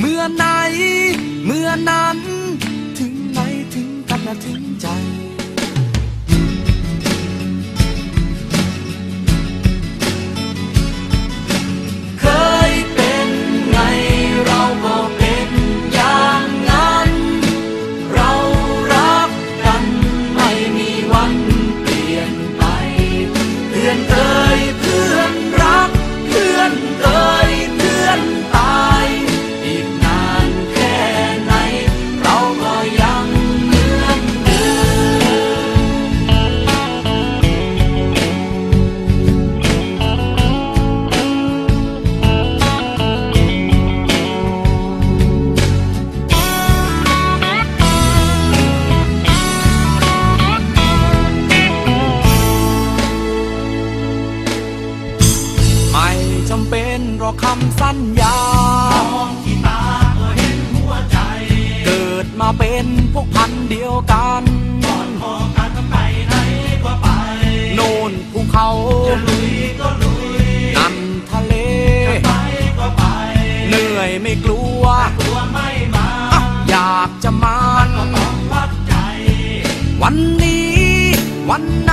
เมื่อไหนเมื่อนั้น คำสัญญามองที่ตาก็เห็นหัวใจ เกิดมาเป็นพวกพันธุ์เดียวกันก่อนพอกันไปไหนก็ไป โน่นภูเขาจะลุยก็ลุยนั่นทะเลจะไปก็ไป เหนื่อยไม่กลัวกลัวไม่มาอะอยากจะมาก็ต้องวัดใจ วันนี้วันไหน